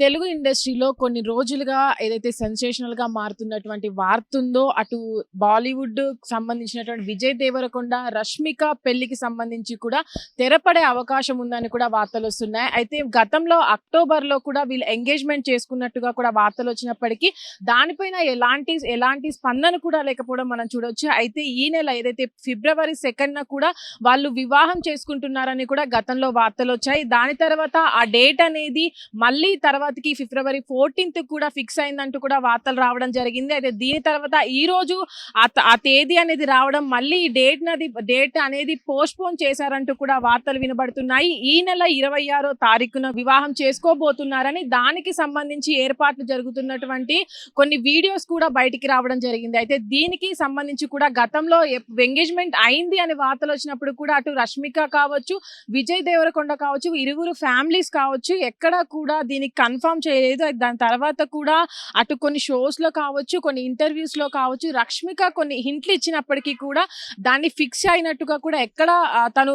తెలుగు ఇండస్ట్రీలో కొన్ని రోజులుగా ఏదైతే సెన్సేషనల్గా మారుతున్నటువంటి వార్త ఉందో అటు బాలీవుడ్ సంబంధించినటువంటి విజయ్ దేవరకొండ రష్మిక పెళ్ళికి సంబంధించి కూడా తెరపడే అవకాశం ఉందని కూడా వార్తలు వస్తున్నాయి. అయితే గతంలో అక్టోబర్లో కూడా వీళ్ళు ఎంగేజ్మెంట్ చేసుకున్నట్టుగా కూడా వార్తలు వచ్చినప్పటికీ దానిపైన ఎలాంటి ఎలాంటి స్పందన కూడా లేకపోవడం మనం చూడొచ్చు. అయితే ఈ నెల ఏదైతే ఫిబ్రవరి సెకండ్ కూడా వాళ్ళు వివాహం చేసుకుంటున్నారని కూడా గతంలో వార్తలు వచ్చాయి. దాని తర్వాత ఆ డేట్ అనేది మళ్ళీ తర్వాత తర్వాతకి ఫిబ్రవరి ఫోర్టీన్త్ కూడా ఫిక్స్ అయిందంటూ కూడా వార్తలు రావడం జరిగింది. అయితే దీని తర్వాత ఈ రోజు ఆ ఆ తేదీ అనేది రావడం మళ్ళీ ఈ డేట్ నది డేట్ అనేది పోస్ట్ పోన్ చేశారంటూ కూడా వార్తలు వినబడుతున్నాయి. ఈ నెల ఇరవై ఆరో తారీఖున వివాహం చేసుకోబోతున్నారని దానికి సంబంధించి ఏర్పాట్లు జరుగుతున్నటువంటి కొన్ని వీడియోస్ కూడా బయటికి రావడం జరిగింది. అయితే దీనికి సంబంధించి కూడా గతంలో ఎంగేజ్మెంట్ అయింది అనే వార్తలు వచ్చినప్పుడు కూడా అటు రష్మిక కావచ్చు విజయ్ దేవరకొండ కావచ్చు ఇరువురు ఫ్యామిలీస్ కావచ్చు ఎక్కడ కూడా దీనికి కన్ఫర్మ్ చేయలేదు. దాని తర్వాత కూడా అటు కొన్ని షోస్లో కావచ్చు కొన్ని ఇంటర్వ్యూస్లో కావచ్చు రష్మిక కొన్ని హింట్లు ఇచ్చినప్పటికీ కూడా దాన్ని ఫిక్స్ అయినట్టుగా కూడా ఎక్కడ తను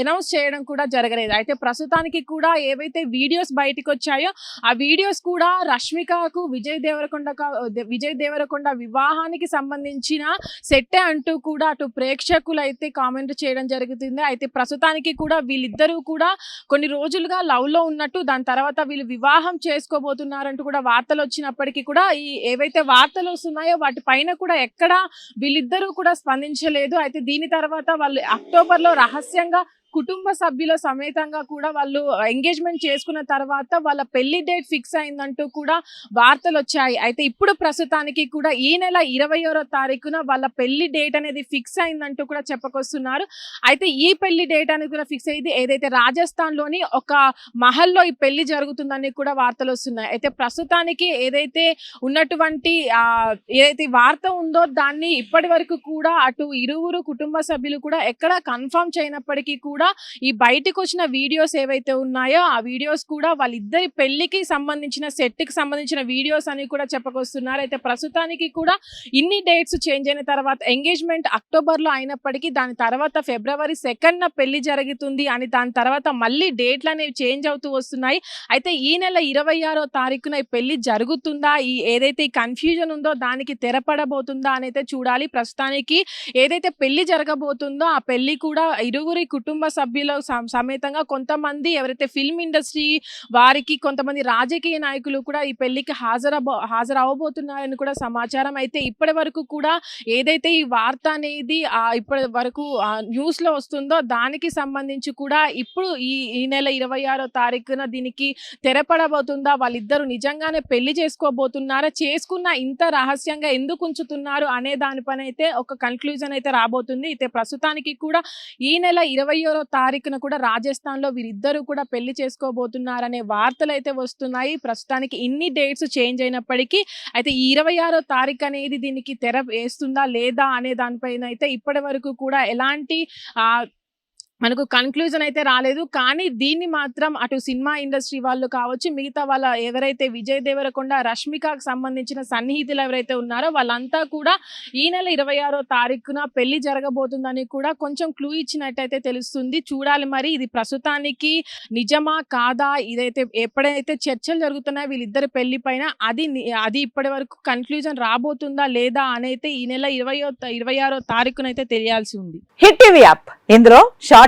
అనౌన్స్ చేయడం కూడా జరగలేదు. అయితే ప్రస్తుతానికి కూడా ఏవైతే వీడియోస్ బయటకు వచ్చాయో ఆ వీడియోస్ కూడా రష్మికకు విజయ్ దేవరకొండ విజయ్ దేవరకొండ వివాహానికి సంబంధించిన సెట్టే అంటూ కూడా అటు ప్రేక్షకులు అయితే కామెంట్ చేయడం జరుగుతుంది. అయితే ప్రస్తుతానికి కూడా వీళ్ళిద్దరూ కూడా కొన్ని రోజులుగా లవ్లో ఉన్నట్టు దాని తర్వాత వీళ్ళు వివాహం చేసుకోబోతున్నారంటూ కూడా వార్తలు వచ్చినప్పటికీ కూడా ఈ ఏవైతే వార్తలు వస్తున్నాయో వాటి పైన కూడా ఎక్కడ వీళ్ళిద్దరూ కూడా స్పందించలేదు. అయితే దీని తర్వాత వాళ్ళు అక్టోబర్లో రహస్యంగా కుటుంబ సభ్యుల సమేతంగా కూడా వాళ్ళు ఎంగేజ్మెంట్ చేసుకున్న తర్వాత వాళ్ళ పెళ్ళి డేట్ ఫిక్స్ అయిందంటూ కూడా వార్తలు వచ్చాయి. అయితే ఇప్పుడు ప్రస్తుతానికి కూడా ఈ నెల ఇరవై తారీఖున వాళ్ళ పెళ్ళి డేట్ అనేది ఫిక్స్ అయిందంటూ కూడా చెప్పుకొస్తున్నారు. అయితే ఈ పెళ్ళి డేట్ అనేది కూడా ఫిక్స్ అయ్యింది. ఏదైతే రాజస్థాన్లోని ఒక మహల్లో ఈ పెళ్ళి జరుగుతుందని కూడా వార్తలు వస్తున్నాయి. అయితే ప్రస్తుతానికి ఏదైతే ఉన్నటువంటి ఏదైతే వార్త ఉందో దాన్ని ఇప్పటి వరకు కూడా అటు ఇరువురు కుటుంబ సభ్యులు కూడా ఎక్కడ కన్ఫర్మ్ చేయనప్పటికీ కూడా ఈ బయటకు వచ్చిన వీడియోస్ ఏవైతే ఉన్నాయో ఆ వీడియోస్ కూడా వాళ్ళిద్దరి పెళ్ళికి సంబంధించిన సెట్కి సంబంధించిన వీడియోస్ అని కూడా చెప్పకొస్తున్నారు. అయితే ప్రస్తుతానికి కూడా ఇన్ని డేట్స్ చేంజ్ అయిన తర్వాత ఎంగేజ్మెంట్ అక్టోబర్లో అయినప్పటికీ దాని తర్వాత ఫిబ్రవరి సెకండ్ పెళ్ళి జరుగుతుంది అని దాని తర్వాత మళ్ళీ డేట్లు అనేవి చేంజ్ అవుతూ వస్తున్నాయి. అయితే ఈ నెల ఇరవై ఆరో తారీఖున ఈ పెళ్ళి జరుగుతుందా? ఈ ఏదైతే ఈ కన్ఫ్యూజన్ ఉందో దానికి తెరపడబోతుందా అని అయితే చూడాలి. ప్రస్తుతానికి ఏదైతే పెళ్ళి జరగబోతుందో ఆ పెళ్ళి కూడా ఇరువురి కుటుంబ సభ్యుల సమేతంగా కొంతమంది ఎవరైతే ఫిల్మ్ ఇండస్ట్రీ వారికి కొంతమంది రాజకీయ నాయకులు కూడా ఈ పెళ్ళికి హాజరబో హాజరవబోతున్నారని కూడా సమాచారం అయితే ఇప్పటి వరకు కూడా ఏదైతే ఈ వార్త అనేది ఇప్పటి వరకు న్యూస్లో వస్తుందో దానికి సంబంధించి కూడా ఇప్పుడు ఈ ఈ నెల ఇరవై ఆరో తారీఖున దీనికి తెరపడబోతుందా? వాళ్ళిద్దరు నిజంగానే పెళ్ళి చేసుకోబోతున్నారా? చేసుకున్న ఇంత రహస్యంగా ఎందుకు ఉంచుతున్నారు? అనే దానిపైన అయితే ఒక కన్క్లూజన్ అయితే రాబోతుంది. అయితే ప్రస్తుతానికి కూడా ఈ నెల ఇరవై తారీఖున కూడా రాజస్థాన్లో వీరిద్దరూ కూడా పెళ్ళి చేసుకోబోతున్నారనే వార్తలు అయితే వస్తున్నాయి. ప్రస్తుతానికి ఇన్ని డేట్స్ చేంజ్ అయినప్పటికీ అయితే ఈ ఇరవై ఆరో తారీఖు అనేది దీనికి తెర వేస్తుందా లేదా అనే దానిపైన అయితే ఇప్పటి వరకు కూడా ఎలాంటి మనకు కన్క్లూజన్ అయితే రాలేదు. కానీ దీన్ని మాత్రం అటు సినిమా ఇండస్ట్రీ వాళ్ళు కావచ్చు మిగతా వాళ్ళ ఎవరైతే విజయ్ దేవరకొండ రష్మికకు సంబంధించిన సన్నిహితులు ఎవరైతే ఉన్నారో వాళ్ళంతా కూడా ఈ నెల ఇరవై ఆరో తారీఖున పెళ్ళి జరగబోతుందని కూడా కొంచెం క్లూ ఇచ్చినట్టయితే తెలుస్తుంది. చూడాలి మరి ఇది ప్రస్తుతానికి నిజమా కాదా? ఇదైతే ఎప్పుడైతే చర్చలు జరుగుతున్నాయో వీళ్ళిద్దరి పెళ్ళి పైన అది అది ఇప్పటి వరకు కన్క్లూజన్ రాబోతుందా లేదా అనైతే ఈ నెల ఇరవై ఇరవై ఆరో తారీఖునైతే తెలియాల్సి ఉంది. Hit TV app. ఇందులో short